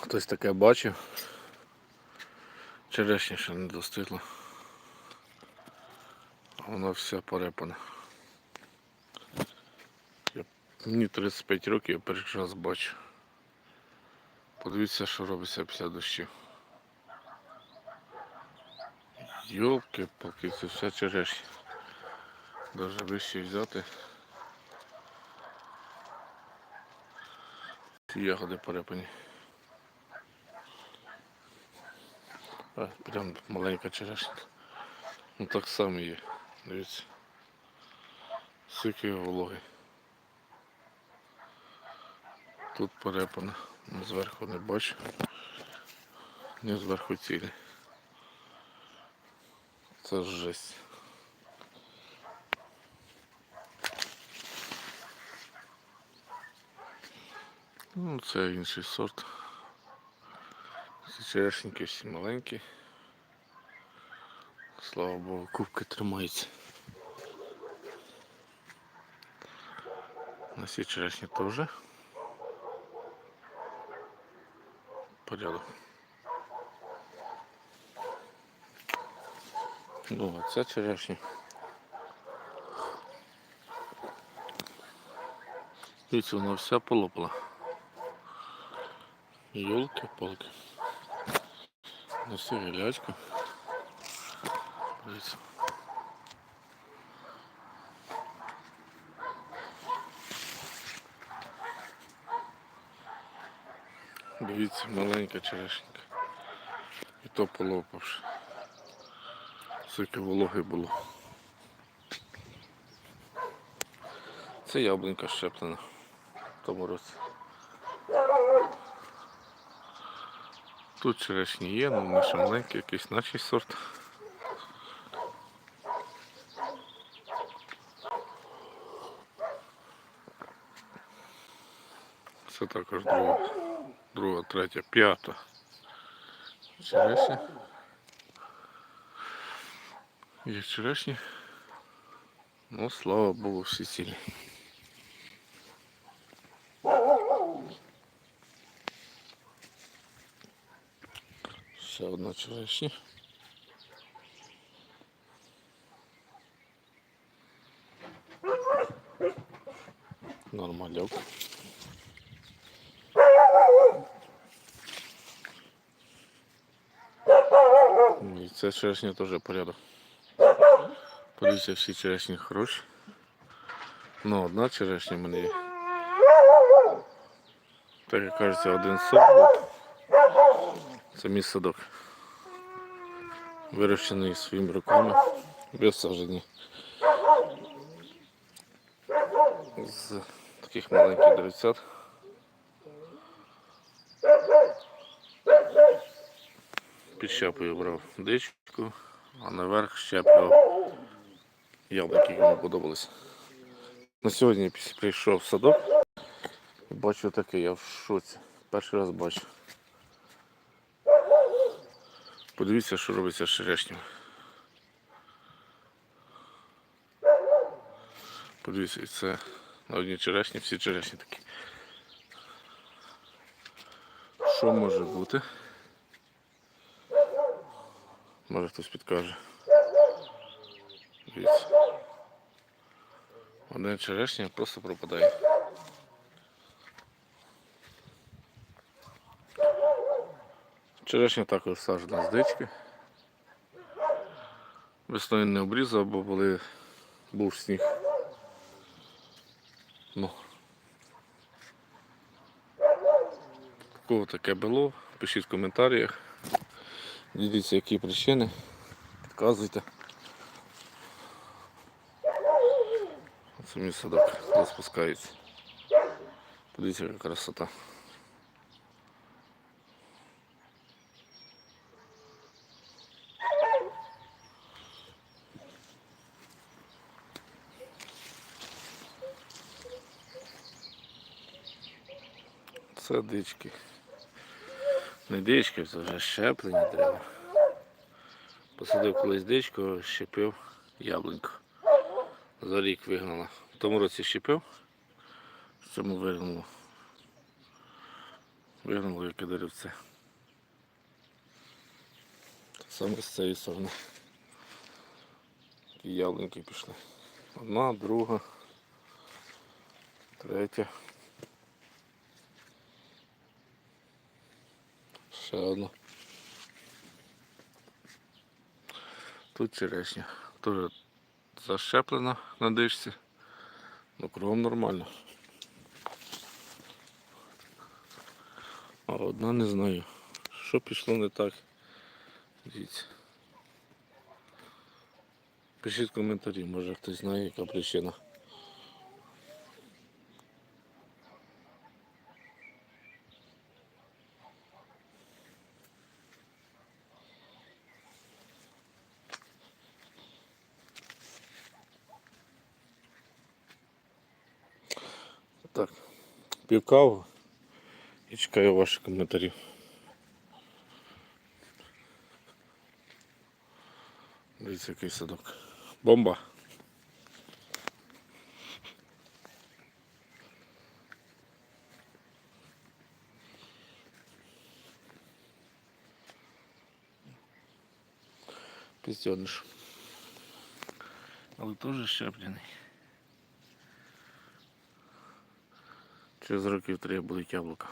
Хтось таке бачив. Черешня ще не достигла. Вся порепана. Я, мені 35 років, я перший раз бачу. Подивіться, що робиться після дощів. Йолки палки це вся черешня. Даже вище взяти. Ці ягоди порепані. А, прям маленька черешня. Ну так само є. Дивіться. Скільки вологи. Тут порепано. Ну, Зверху не бачу. Не зверху цілі. Це жесть. Ну, це інший сорт. Черешеньки всі маленькі. Слава Богу, кубки тримаються. На ці черешні теж. Порядок. Ну, а ця черешня. Дивіться, вона вся полопала. Йолки-палки. На всю гілячку. Дивіться. Дивіться, маленька черешенька. І то полопавши. Скільки вологи було. Це яблунька щеплена в тому році. Тут черешні є, але вони ще маленькі, якийсь начий сорт. Це також друга, друга, третя, п'ята. Черешня. Є черешні. Ну, слава Богу, всі цілі. Ще одна черешня. Нормальок. І це черешня теж порядок. Подивіться, всі черешні хороші. Ну, одна черешня в мене є. Так як кажеться, один сорт був. Це мій садок. Вирощений своїми руками, висаджені. З таких маленьких деревцят. Під щепою брав дичку, а наверх щеплював яблуки, які мені подобалися. На сьогодні прийшов в садок і бачу таке, я в шоці. Перший раз бачу. Подивіться, що робиться з черешнею. Подивіться, і це на одній черешні, всі черешні такі. Що може бути? Може хтось підкаже. Дивіться. Один черешня просто пропадає. Черешня також саджена з дички. Весною не обрізав, бо були, був сніг. Ну. Кого таке було, пишіть в коментарях. Діліться, які причини. Підказуйте. Це мій садок розпускається. Подивіться, яка красота. Це дички. Не дички, це вже щеплені дерева. Посадив колись дичку, щепив яблуньку. За рік вигнала. В тому році щепив, в цьому вигнало. Вигнуло яке деревце. Саме з цієї сторони. Такі яблуньки пішли. Одна, друга, третя. Ще одна. Тут черешня. Теж защеплена на дишці. Ну кругом нормально. А одна не знаю. Що пішло не так. Дивіться. Пишіть коментарі, може хтось знає, яка причина. Так, пів каву і чекаю ваших коментарів. Дивіться, який садок. Бомба. Піздьониш. Але теж щеплений. Через років три будуть яблука.